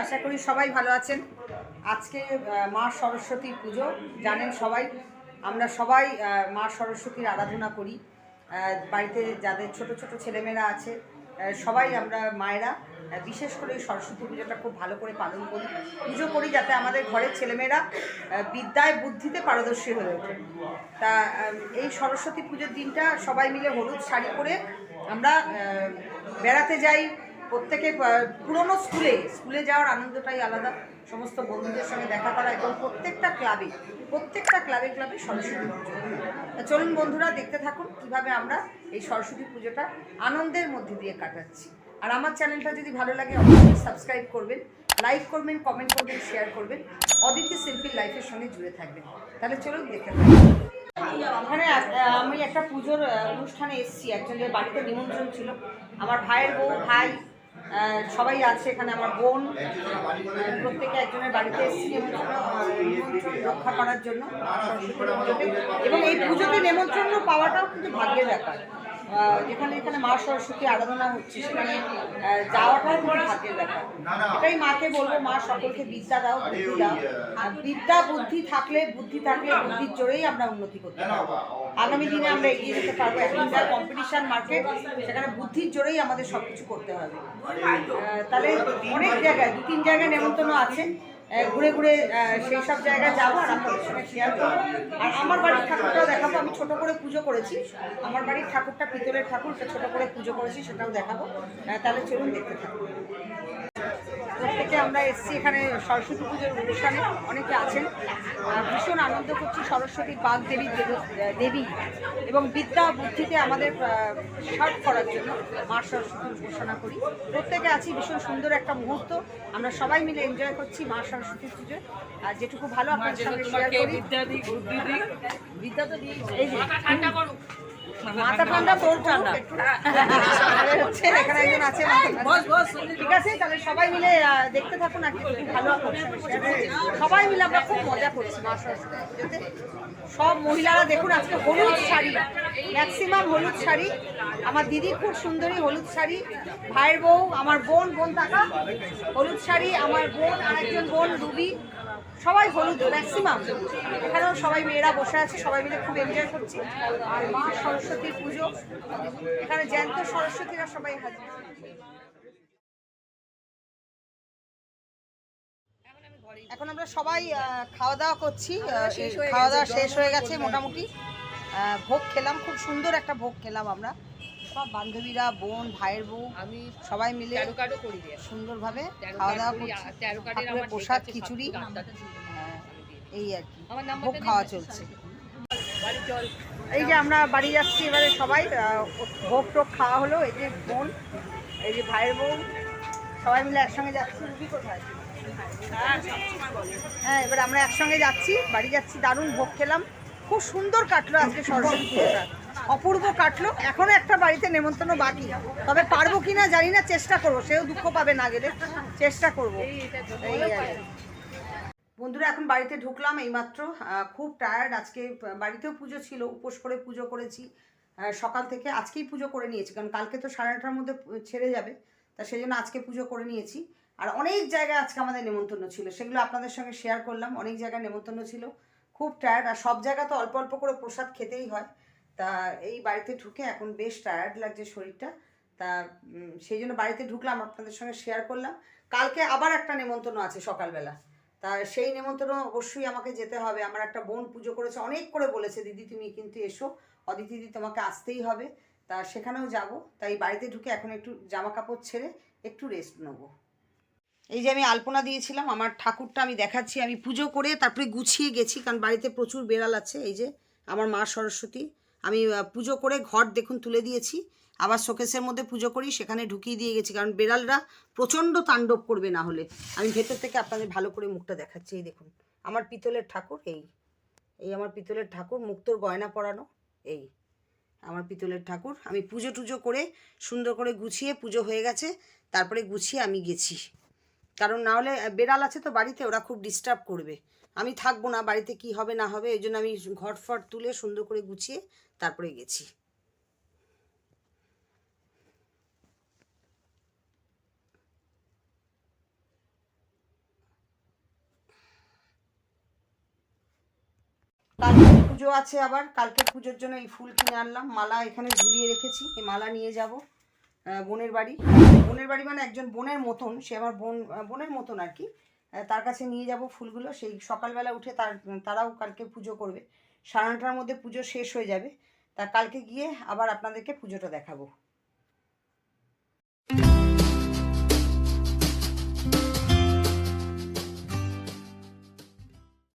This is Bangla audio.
আশা করি সবাই ভালো আছেন। আজকে মা সরস্বতীর পুজো, জানেন সবাই, আমরা সবাই মা সরস্বতীর আরাধনা করি। বাড়িতে যাদের ছোট ছোট ছেলেমেয়েরা আছে সবাই আমরা মায়েরা বিশেষ করে সরস্বতী পুজোটা খুব ভালো করে পালন করি। পুজো করি যাতে আমাদের ঘরের ছেলেমেয়েরা বিদ্যায়, বুদ্ধিতে পারদর্শী হয়ে ওঠে। তা এই সরস্বতী পুজোর দিনটা সবাই মিলে হলুদ শাড়ি পরে আমরা বেড়াতে যাই প্রত্যেকে পুরনো স্কুলে স্কুলে যাওয়ার আনন্দটাই আলাদা। সমস্ত বন্ধুদের সঙ্গে দেখা করা এবং প্রত্যেকটা ক্লাবে প্রত্যেকটা ক্লাবে ক্লাবে সরস্বতী পুজো। চলুন বন্ধুরা, দেখতে থাকুন কীভাবে আমরা এই সরস্বতী পুজোটা আনন্দের মধ্যে দিয়ে কাটাচ্ছি। আর আমার চ্যানেলটা যদি ভালো লাগে, অবশ্যই সাবস্ক্রাইব করবেন, লাইক করবেন, কমেন্ট করবেন, শেয়ার করবেন। অদিতি শিল্পীর লাইফের সঙ্গে জুড়ে থাকবেন। তাহলে চলুন দেখতে থাকুন। ওখানে আমি একটা পুজোর অনুষ্ঠানে এসেছি। একজনের বাড়িতে নিমন্ত্রণ ছিল। আমার ভাইয়ের বউ, ভাই সবাই আছে এখানে, আমার বোন প্রত্যেকে একজনের বাড়িতে এসেছি নিমন্ত্রণ রক্ষা করার জন্য এবং এই পুজোতে নিমন্ত্রণ পাওয়াটাও কিন্তু ভাগ্যের ব্যাপার। যেখানে এখানে মা সরস্বতী আরাধনা হচ্ছে সেখানে যাওয়াটাও কিন্তু ভাগ্যের ব্যাপার। এটাই মাকে বলব মা সকলকে বিদ্যা দাও বুদ্ধি দাও। আর বিদ্যা বুদ্ধি থাকলে বুদ্ধি থাকলে বুদ্ধির জোরেই আমরা উন্নতি করতে পারব। আগামী দিনে আমরা এগিয়ে যেতে পারব এখন যা কম্পিটিশন মার্কেট সেখানে বুদ্ধির জোরেই আমাদের সব কিছু করতে হবে। তাহলে অনেক জায়গায় দু তিন জায়গায় নেমন্তন্ন আছে। ঘুরে ঘুরে সেই সব জায়গায় যাব আর আপনাদের সঙ্গে শেয়ার করব। আর আমার বাড়ির ঠাকুরটাও দেখাবো, আমি ছোট করে পুজো করেছি। আমার বাড়ির ঠাকুরটা, পিতলের ঠাকুরটা ছোট করে পুজো করেছি, সেটাও দেখাবো। তাহলে চলুন দেখতে থাকুন। প্রত্যেকে আমরা এসেছি এখানে সরস্বতী পুজোর অনুষ্ঠানে। অনেকে আছেন। ভীষণ আনন্দ করছি সরস্বতী বাগ দেবী দেবী এবং বিদ্যা বুদ্ধিতে আমাদের সার্ভ করার জন্য মা সরস্বতীর উপাসনা করি। প্রত্যেকে আছি ভীষণ সুন্দর একটা মুহূর্ত। আমরা সবাই মিলে এনজয় করছি মা সরস্বতী পুজো আর যেটুকু ভালো আপনার সঙ্গে শেয়ার করি। বিদ্যা তো এই যে মাথা ঠান্ডা, তোর ঠান্ডা। হচ্ছে এখানে একজন আছে। ঠিক আছে, তাহলে সবাই মিলে দেখতে থাকুন আর ভালো। সবাই মিলে আমরা খুব মজা করছি সব মহিলারা দেখুন, আজকে হলুদ শাড়ি। ম্যাক্সিমাম হলুদ শাড়ি। আমার দিদি খুব সুন্দরী হলুদ শাড়ি। ভাইয়ের বউ, আমার বোন বোন টাকা হলুদ শাড়ি, আমার বোন, আরেকজন বোন, রুবি। সবাই হলুদ ম্যাক্সিমাম এখানেও সবাই মেয়েরা বসে আছে সবাই মিলে খুব এনজয় করছি। আর মা সরস্বতীর পুজো। এখানে জ্যান্ত সরস্বতীরা সবাই হাজির। এখন আমরা সবাই খাওয়া দাওয়া করছি। খাওয়া দাওয়া শেষ হয়ে গেছে। মোটামুটি। আহ, ভোগ খেলাম খুব সুন্দর একটা ভোগ খেলাম আমরা। সব বান্ধবীরা বোন ভাইয়ের বউ আমি সবাই মিলে সুন্দরভাবে খাওয়া দাওয়া করছি। প্রসাদ খিচুড়ি। হ্যাঁ, এই আর কি। ভোগ খাওয়া চলছে। এই যে আমরা বাড়ি যাচ্ছি এবারে সবাই আহ, ভোগ টোগ খাওয়া হলো। এই যে বোন এই যে ভাইয়ের বোন সবাই মিলে একসঙ্গে যাচ্ছি। রুবি কোথায়? হ্যাঁ এবার আমরা একসঙ্গে যাচ্ছি বাড়ি যাচ্ছি দারুণ ভোগ খেলাম। খুব সুন্দর কাটলো আজকে সরস্বতী পুজোটা অপূর্ব কাটলো। এখনও একটা বাড়িতে নেমন্তন্ন বাকি। তবে পারব কিনা জানি না চেষ্টা করব। সেও দুঃখ পাবে না গেলে। চেষ্টা করব। এই আর বন্ধুরা এখন বাড়িতে ঢুকলাম এইমাত্র। খুব টায়ার্ড আজকে বাড়িতেও পুজো ছিল। উপোস করে পুজো করেছি। সকাল থেকে আজকেই পুজো করে নিয়েছি। কারণ কালকে তো সাড়ে নটার মধ্যে ছেড়ে যাবে। তা সেই জন্য আজকে পুজো করে নিয়েছি। আর অনেক জায়গায় আজকে আমাদের নেমন্তন্ন ছিল। সেগুলো আপনাদের সঙ্গে শেয়ার করলাম। অনেক জায়গায় নেমন্তন্ন ছিল। খুব টায়ার্ড আর সব জায়গা তো অল্প অল্প করে প্রসাদ খেতেই হয়। তা এই বাড়িতে ঢুকে এখন বেশ টায়ার্ড লাগছে শরীরটা। তা সেই জন্য বাড়িতে ঢুকলাম, আপনাদের সঙ্গে শেয়ার করলাম। কালকে আবার একটা নেমন্তন্ন আছে সকালবেলা। তা সেই নেমন্তন্ন অবশ্যই আমাকে যেতে হবে। আমার একটা বোন পুজো করেছে, অনেক করে বলেছে, দিদি, তুমি কিন্তু এসো। অদিতি দিদি তোমাকে আসতেই হবে। তা সেখানেও যাব। তাই বাড়িতে ঢুকে এখন একটু জামা কাপড় ছেড়ে একটু রেস্ট নেব। এই যে আমি আলপনা দিয়েছিলাম, আমার ঠাকুরটা আমি দেখাচ্ছি। আমি পুজো করে তারপরে গুছিয়ে গেছি, কারণ বাড়িতে প্রচুর বেড়াল আছে। এই যে আমার মা সরস্বতী আমি পুজো করে ঘর দেখুন তুলে দিয়েছি। আবার শোকেসের মধ্যে পুজো করি, সেখানে ঢুকিয়ে দিয়ে গেছি। কারণ বেড়ালরা প্রচণ্ড তাণ্ডব করবে না হলে। আমি ভেতর থেকে আপনাদের ভালো করে মুখটা দেখাচ্ছি, এই দেখুন। আমার পিতলের ঠাকুর, এই। এই আমার পিতলের ঠাকুর, মুক্তোর গয়না পরানো, এই। আমার পিতলের ঠাকুর। আমি পুজো টুজো করে সুন্দর করে গুছিয়ে পুজো হয়ে গেছে। তারপরে গুছিয়ে আমি গেছি। কারণ না হলে বেড়াল আছে তো বাড়িতে, ওরা খুব ডিস্টার্ব করবে। আমি থাকব না, বাড়িতে কি হবে না হবে, এই জন্য আমি ঘট ফট তুলে সুন্দর করে গুছিয়ে তারপরে গেছি। কালকে পুজো আছে আবার, কালকে পুজোর জন্য এই ফুল কিনে আনলাম, মালা এখানে ঝুলিয়ে রেখেছি, এই মালা নিয়ে যাব বোনের বাড়ি। বোনের বাড়ি মানে একজন বোনের মতন, সে আমার বোন বোনের মতন আর কি। তার কাছে নিয়ে যাব ফুলগুলো। সেই সকালবেলা উঠে তার, তারাও কালকে পুজো করবে। সাড়ে নটার মধ্যে পুজো শেষ হয়ে যাবে। তা কালকে গিয়ে আবার আপনাদেরকে পুজোটা দেখাবো।